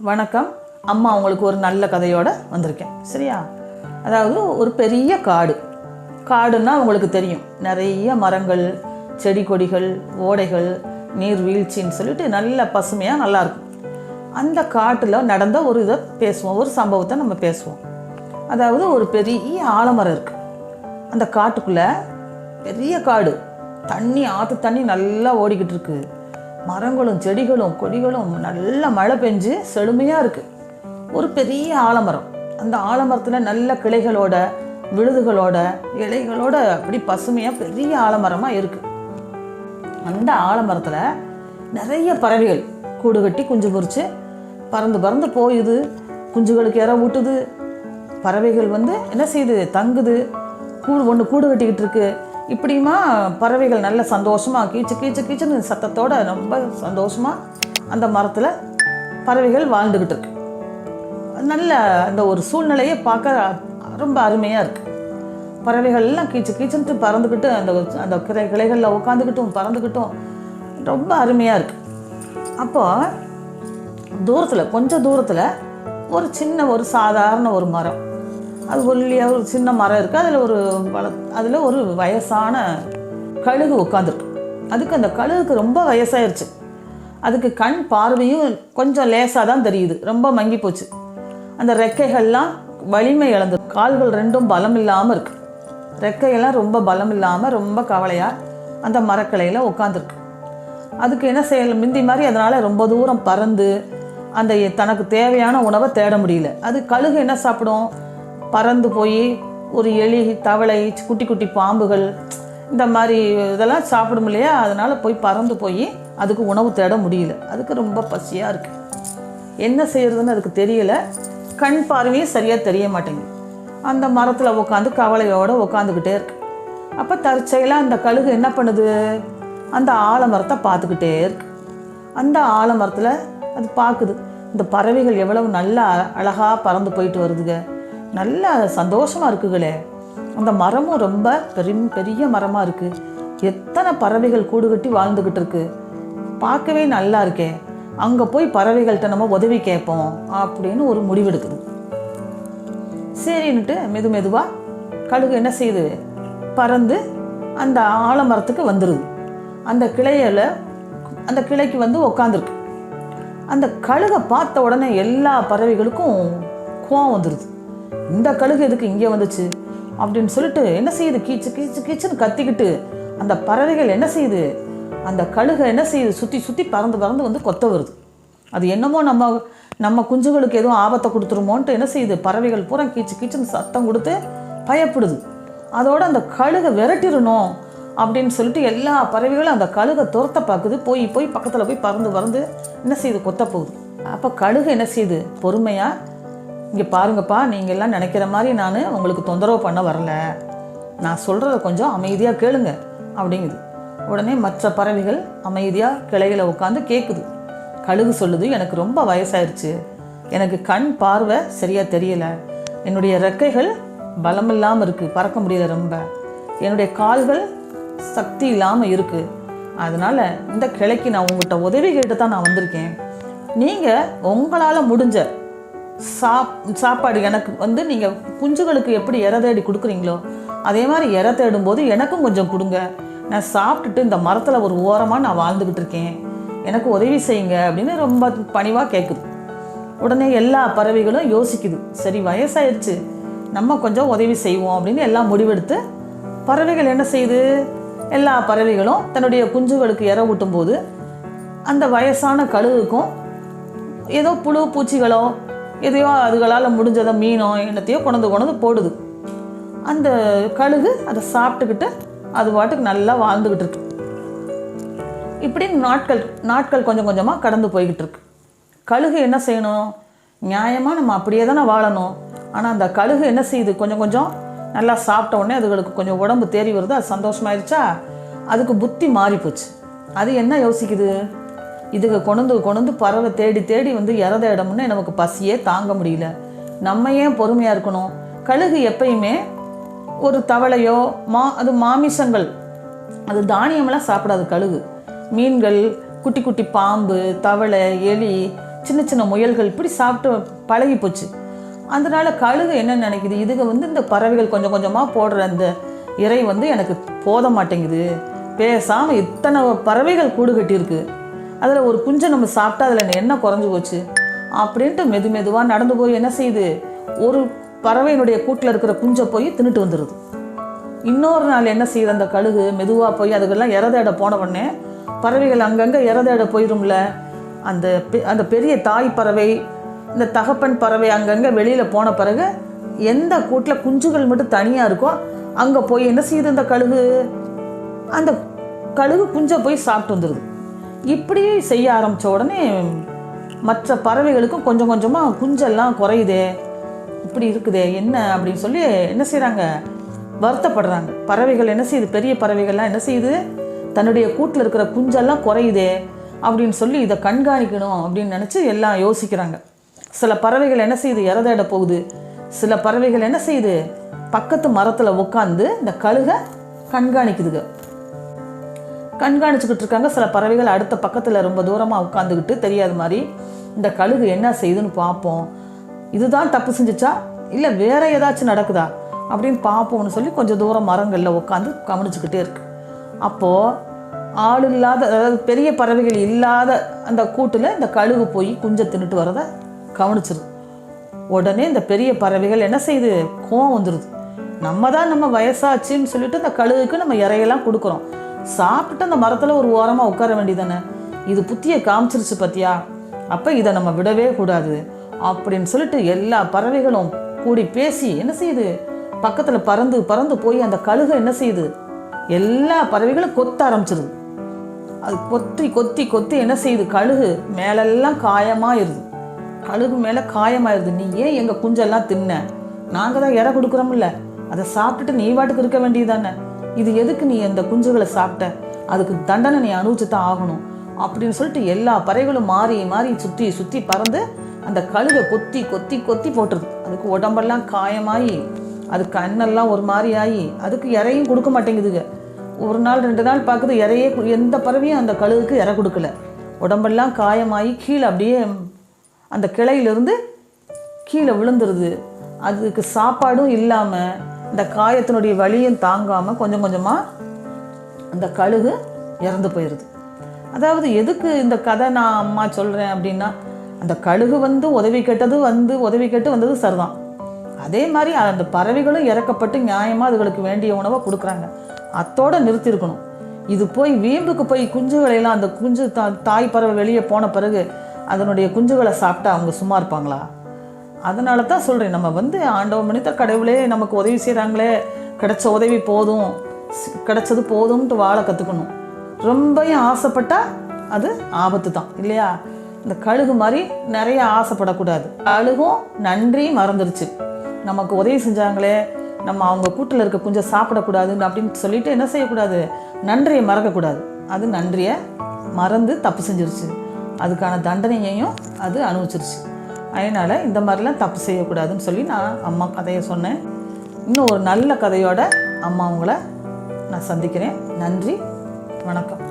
வணக்கம். அம்மா உங்களுக்கு ஒரு நல்ல கதையோடு வந்திருக்கேன். சரியா? அதாவது ஒரு பெரிய காடு. காடுன்னா உங்களுக்கு தெரியும். நிறைய மரங்கள் செடி கொடிகள் ஓடைகள் நீர்வீழ்ச்சின்னு சொல்லிட்டு நல்ல பசுமையாக நல்லாயிருக்கும் அந்த காட்டில் நடந்த ஒரு இதை பேசுவோம். ஒரு சம்பவத்தை நம்ம பேசுவோம். அதாவது ஒரு பெரிய ஆலமரம் இருக்குது அந்த காட்டுக்குள்ளே பெரிய காடு. தண்ணி ஆற்று தண்ணி நல்லா ஓடிக்கிட்டு இருக்குது மரங்களும் செடிகளும் கொடிகளும் நல்ல மழை பெஞ்சு செழுமையாக இருக்குது ஒரு பெரிய ஆலமரம். அந்த ஆலமரத்தில் நல்ல கிளைகளோட விழுதுகளோட இலைகளோட அப்படி பசுமையாக பெரிய ஆலமரமாக இருக்குது அந்த ஆலமரத்தில் நிறைய பறவைகள் கூடு கட்டி குஞ்சு பொறிச்சு பறந்து பறந்து போயுது. குஞ்சுகளுக்கு இற ஊட்டுது. பறவைகள் வந்து என்ன செய்யுது? தங்குது. கூடு ஒன்று கூடு கட்டிக்கிட்டு இருக்குது இப்படியுமா? பறவைகள் நல்ல சந்தோஷமாக கீச்சு கீச்சு கீச்சுன்னு சத்தத்தோடு ரொம்ப சந்தோஷமாக அந்த மரத்தில் பறவைகள் வாழ்ந்துக்கிட்டு இருக்கு. நல்ல அந்த ஒரு சூழ்நிலையை பார்க்க ரொம்ப அருமையாக இருக்குது பறவைகள்லாம் கீச்சு கீச்சுன்ட்டு பறந்துக்கிட்டு அந்த அந்த கிளை கிளைகளில் உட்காந்துக்கிட்டும் பறந்துக்கிட்டும் ரொம்ப அருமையாக இருக்குது அப்போது தூரத்தில் கொஞ்சம் தூரத்தில் ஒரு சின்ன ஒரு சாதாரண ஒரு மரம். அது ஒல்லியாக ஒரு சின்ன மரம் இருக்குது அதில் ஒரு வள அதில் ஒரு வயசான கழுகு உட்காந்துருக்கு அதுக்கு அந்த கழுகுக்கு ரொம்ப வயசாயிருச்சு. அதுக்கு கண் பார்வையும் கொஞ்சம் லேசாக தான் தெரியுது. ரொம்ப மங்கி போச்சு. அந்த ரெக்கைகள்லாம் வலிமை இழந்து கால்கள் ரெண்டும் பலம் இல்லாமல் இருக்குது ரெக்கையெல்லாம் ரொம்ப பலம் இல்லாமல் ரொம்ப கவலையாக அந்த மரக்கிளையில் உட்காந்துருக்கு அதுக்கு என்ன செய்யலாம் முந்தி மாதிரி அதனால் ரொம்ப தூரம் பறந்து அந்த தனக்கு தேவையான உணவை தேட முடியல. அது கழுகு என்ன சாப்பிடும்? பறந்து போய் ஒரு எலி தவளை குட்டி குட்டி பாம்புகள் இந்த மாதிரி இதெல்லாம் சாப்பிடும் இல்லையா? அதனால் போய் பறந்து போய் அதுக்கு உணவு தேட முடியல. அதுக்கு ரொம்ப பசியாக இருக்குது என்ன செய்யறதுன்னு அதுக்கு தெரியலை. கண் பார்வையும் சரியாக தெரிய மாட்டேங்குது. அந்த மரத்தில் உட்காந்து கவலையோடு உட்காந்துக்கிட்டே இருக்கு. அப்போ தற்செயலாக அந்த கழுகு என்ன பண்ணுது? அந்த ஆலமரத்தை பார்த்துக்கிட்டே இருக்கு. அந்த ஆலமரத்தில் அது பார்க்குது இந்த பறவைகள் எவ்வளவு நல்லா அழகாக பறந்து போயிட்டு வருதுங்க. நல்லா சந்தோஷமாக இருக்குங்களே அந்த மரமும் ரொம்ப பெரும் பெரிய மரமாக இருக்குது எத்தனை பறவைகள் கூடு கட்டி வாழ்ந்துக்கிட்டு இருக்கு. பார்க்கவே நல்லா இருக்கே. அங்கே போய் பறவைகள்கிட்ட நம்ம உதவி கேட்போம் அப்படின்னு ஒரு முடிவெடுக்குது. சரின்னுட்டு மெது மெதுவாக கழுகு என்ன செய்யுது? பறந்து அந்த ஆலமரத்துக்கு வந்துடுது அந்த கிளையில அந்த கிளைக்கு வந்து உக்காந்துருக்கு. அந்த கழுகை பார்த்த உடனே எல்லா பறவைகளுக்கும் கோவம் வந்துடுது இந்த கழுகு எதுக்கு இங்கே வந்துச்சு? அப்படின்னு சொல்லிட்டு என்ன செய்யுது? கீச்சு கீச்சு கீச்சுன்னு கத்திக்கிட்டு அந்த பறவைகள் என்ன செய்யுது? அந்த கழுகை என்ன செய்யுது? சுற்றி சுற்றி பறந்து பறந்து வந்து கொத்த வருது. அது என்னமோ நம்ம நம்ம குஞ்சுகளுக்கு எதுவும் ஆபத்தை கொடுத்துருமோன்ட்டு என்ன செய்யுது? பறவைகள் பூரா கீச்சு கீச்சுன்னு சத்தம் கொடுத்து பயப்படுது. அதோட அந்த கழுகை விரட்டிடணும் அப்படின்னு சொல்லிட்டு எல்லா பறவைகளும் அந்த கழுகை துரத்த பார்க்குது. போய் போய் பக்கத்தில் போய் பறந்து பறந்து என்ன செய்யுது? கொத்த போகுது. அப்போ கழுகு என்ன செய்யுது? பொறுமையாக இங்கே பாருங்கப்பா நீங்கள் எல்லாம் நினைக்கிற மாதிரி நான் உங்களுக்கு தொந்தரவு பண்ண வரல. நான் சொல்கிறத கொஞ்சம் அமைதியாக கேளுங்க அப்படிங்குது. உடனே மற்ற பறவைகள் அமைதியாக கிளையில் உட்காந்து கேட்குது கழுகு சொல்லுது எனக்கு ரொம்ப வயசாயிருச்சு. எனக்கு கண் பார்வை சரியாக தெரியல. என்னுடைய ரெக்கைகள் பலமில்லாமல் இருக்குது பறக்க முடியல ரொம்ப. என்னுடைய கால்கள் சக்தி இல்லாமல் இருக்குது அதனால் இந்த கிளைக்கு நான் உங்கள்கிட்ட உதவி கேட்டு தான் நான் வந்திருக்கேன். நீங்கள் உங்களால் முடிஞ்ச சாப் சாப்பாடு எனக்கு வந்து நீங்கள் குஞ்சுகளுக்கு எப்படி இற தேடி கொடுக்குறீங்களோ அதே மாதிரி இற தேடும்போது எனக்கும் கொஞ்சம் கொடுங்க. நான் சாப்பிட்டுட்டு இந்த மரத்தில் ஒரு ஓரமாக நான் வாழ்ந்துக்கிட்டு இருக்கேன். எனக்கு உதவி செய்யுங்க அப்படின்னு ரொம்ப பணிவாக கேட்குது உடனே எல்லா பறவைகளும் யோசிக்குது. சரி வயசாயிருச்சு நம்ம கொஞ்சம் உதவி செய்வோம் அப்படின்னு எல்லாம் முடிவெடுத்து பறவைகள் என்ன செய்யுது? எல்லா பறவைகளும் தன்னுடைய குஞ்சுகளுக்கு இற ஊட்டும் போது அந்த வயசான கழுகுக்கும் ஏதோ புழு பூச்சிகளோ எதையோ அதுகளால் முடிஞ்சதை மீனோ என்னத்தையோ கொண்டு கொண்டு போடுது. அந்த கழுகு அதை சாப்பிட்டுக்கிட்டு அது பாட்டுக்கு நல்லா வாழ்ந்துக்கிட்டு இருக்கு. இப்படி நாட்கள் நாட்கள் கொஞ்சம் கொஞ்சமாக கடந்து போய்கிட்டு இருக்கு. கழுகு என்ன செய்யணும்? நியாயமாக நம்ம அப்படியே தானே வாழணும். ஆனால் அந்த கழுகு என்ன செய்யுது? கொஞ்சம் கொஞ்சம் நல்லா சாப்பிட்ட உடனே அதுகளுக்கு கொஞ்சம் உடம்பு தேறி வருது. அது சந்தோஷமாயிருச்சா? அதுக்கு புத்தி மாறி போச்சு அது என்ன யோசிக்குது? இதுக்கு கொண்டு கொண்டு பறவை தேடி தேடி வந்து இறத இடம்னு நமக்கு பசியே தாங்க முடியல. நம்ம ஏன் பொறுமையாக இருக்கணும்? கழுகு எப்பயுமே ஒரு தவளையோ மா அது மாமிசங்கள். அது தானியமெல்லாம் சாப்பிடாது கழுகு. மீன்கள் குட்டி குட்டி பாம்பு தவளை எலி சின்ன சின்ன முயல்கள் இப்படி சாப்பிட்டு பழகி போச்சு. அதனால் கழுகு என்ன நினைக்குது? இதுக வந்து இந்த பறவைகள் கொஞ்சம் கொஞ்சமாக போடுற அந்த இறை வந்து எனக்கு போத மாட்டேங்குது பேசாமல் இத்தனை பறவைகள் கூடு கட்டியிருக்கு. அதில் ஒரு குஞ்சை நம்ம சாப்பிட்டா அதில் என்ன குறைஞ்சு போச்சு? அப்படின்ட்டு மெது மெதுவாக நடந்து போய் என்ன செய்யுது? ஒரு பறவையினுடைய கூட்டில் இருக்கிற குஞ்சை போய் தின்னுட்டு வந்துடுது இன்னொரு நாள் என்ன செய்யுது? அந்த கழுகு மெதுவாக போய் அதுக்கெல்லாம் இறதேட போன உடனே பறவைகள் அங்கங்கே இறதேட போயிடும்ல அந்த பெ- அந்த பெரிய தாய் பறவை இந்த தகப்பன் பறவை அங்கங்கே வெளியில் போன பிறகு எந்த கூட்டில் குஞ்சுகள் மட்டும் தனியாக இருக்கோ அங்கே போய் என்ன செய்யுது? அந்த கழுகு அந்த கழுகு குஞ்சை போய் சாப்பிட்டு வந்துடுது இப்படி செய்ய ஆரம்பித்த உடனே மற்ற பறவைகளுக்கும் கொஞ்சம் கொஞ்சமாக குஞ்செல்லாம் குறையுதே இப்படி இருக்குதே என்ன அப்படின்னு சொல்லி என்ன செய்கிறாங்க வருத்தப்படுறாங்க. பறவைகள் என்ன செய்யுது? பெரிய பறவைகள்லாம் என்ன செய்யுது? தன்னுடைய கூட்டில் இருக்கிற குஞ்செல்லாம் குறையுதே அப்படின்னு சொல்லி இதை கண்காணிக்கணும் அப்படின்னு நினச்சி எல்லாம் யோசிக்கிறாங்க. சில பறவைகள் என்ன செய்யுது? இறதேட போகுது. சில பறவைகள் என்ன செய்யுது? பக்கத்து மரத்தில் உட்காந்து இந்த கழுகை கண்காணிக்குதுங்க. கண்காணிச்சுக்கிட்டு இருக்காங்க சில பறவைகள் அடுத்த பக்கத்தில் ரொம்ப தூரமாக உட்காந்துக்கிட்டு தெரியாத மாதிரி இந்த கழுகு என்ன செய்யுதுன்னு பார்ப்போம் இதுதான் தப்பு செஞ்சிச்சா? இல்லை வேற ஏதாச்சும் நடக்குதா? அப்படின்னு பார்ப்போம்னு சொல்லி கொஞ்சம் தூரம் மரங்களில் உட்காந்து கவனிச்சுக்கிட்டே இருக்கு. அப்போது ஆள் இல்லாத அதாவது பெரிய பறவைகள் இல்லாத அந்த கூட்டில் இந்த கழுகு போய் குஞ்சை தின்னுட்டு வரதை கவனிச்சிருது உடனே இந்த பெரிய பறவைகள் என்ன செய்யுது? கோவம் வந்துடுது நம்ம தான் நம்ம வயசாச்சுன்னு சொல்லிட்டு இந்த கழுகுக்கு நம்ம இறையெல்லாம் கொடுக்குறோம். சாப்பிட்டு அந்த மரத்தில் ஒரு ஓரமாக உட்கார வேண்டியதானே இது புத்தியை காமிச்சிருச்சு பார்த்தியா அப்போ இதை நம்ம விடவே கூடாது. அப்படின்னு சொல்லிட்டு எல்லா பறவைகளும் கூடி பேசி என்ன செய்யுது? பக்கத்தில் பறந்து பறந்து போய் அந்த கழுகை என்ன செய்யுது? எல்லா பறவைகளும் கொத்த ஆரம்பிச்சிருது. அது கொத்தி கொத்தி கொத்தி என்ன செய்யுது? கழுகு மேலெல்லாம் காயமாயிருது. கழுகு மேலே காயமாயிருது. நீ ஏன் எங்கள் குஞ்செல்லாம் தின்ன? நாங்கள் தான் இற கொடுக்குறோம்ல. அதை சாப்பிட்டுட்டு நீ வாட்டுக்கு இருக்க வேண்டியதானே இது எதுக்கு நீ அந்த குஞ்சுகளை சாப்பிட்ட? அதுக்கு தண்டனை நீ அனுபவிச்சு தான் ஆகணும். அப்படின்னு சொல்லிட்டு எல்லா பறவைகளும் மாறி மாறி சுற்றி சுற்றி பறந்து அந்த கழுகை கொத்தி கொத்தி கொத்தி போட்டுருது. அதுக்கு உடம்பெல்லாம் காயமாகி அது கண்ணெல்லாம் ஒரு மாதிரி ஆகி அதுக்கு இறையும் கொடுக்க மாட்டேங்குதுங்க. ஒரு நாள் ரெண்டு நாள் பார்க்குது இறையே எந்த பறவையும் அந்த கழுகுக்கு இறை கொடுக்கல. உடம்பெல்லாம் காயமாகி கீழே அப்படியே அந்த கிளையிலிருந்து கீழே விழுந்துருது. அதுக்கு சாப்பாடும் இல்லாமல் இந்த காயத்தினுடைய வலியும் தாங்காமல் கொஞ்சம் கொஞ்சமாக அந்த கழுகு இறந்து போயிடுது அதாவது எதுக்கு இந்த கதை நான் அம்மா சொல்கிறேன் அப்படின்னா அந்த கழுகு வந்து உதவி கேட்டது வந்து உதவி கேட்டு வந்தது சரிதான். அதே மாதிரி அந்த பறவைகளும் இறக்கப்பட்டு நியாயமாக அதுகளுக்கு வேண்டிய உணவை கொடுக்குறாங்க. அத்தோடு நிறுத்தியிருக்கணும் இது போய் வீம்புக்கு போய் குஞ்சுகளையெல்லாம் அந்த குஞ்சு தா தாய் பறவை வெளியே போன பிறகு அதனுடைய குஞ்சுகளை சாப்பிட்டா அவங்க சும்மா இருப்பாங்களா? அதனால தான் சொல்கிறேன் நம்ம வந்து ஆண்டவ மனித கடவுளே நமக்கு உதவி செய்கிறாங்களே கிடைச்ச உதவி போதும் கிடைச்சது போதும்ன்ட்டு வாழ கற்றுக்கணும் ரொம்பயும் ஆசைப்பட்டால் அது ஆபத்து தான் இல்லையா? இந்த கழுகு மாதிரி நிறைய ஆசைப்படக்கூடாது. கழுகும் நன்றி மறந்துருச்சு. நமக்கு உதவி செஞ்சாங்களே நம்ம அவங்க கூட்டில் இருக்க கொஞ்சம் சாப்பிடக்கூடாதுன்னு அப்படின்னு சொல்லிட்டு என்ன செய்யக்கூடாது? நன்றியை மறக்கக்கூடாது. அது நன்றியை மறந்து தப்பு செஞ்சிருச்சு. அதுக்கான தண்டனையையும் அது அனுபவிச்சிருச்சு. அதனால் இந்த மாதிரிலாம் தப்பு செய்யக்கூடாதுன்னு சொல்லி நான் அம்மா கதையை சொன்னேன். இன்னும் ஒரு நல்ல கதையோட அம்மா உங்களை நான் சந்திக்கிறேன். நன்றி. வணக்கம்.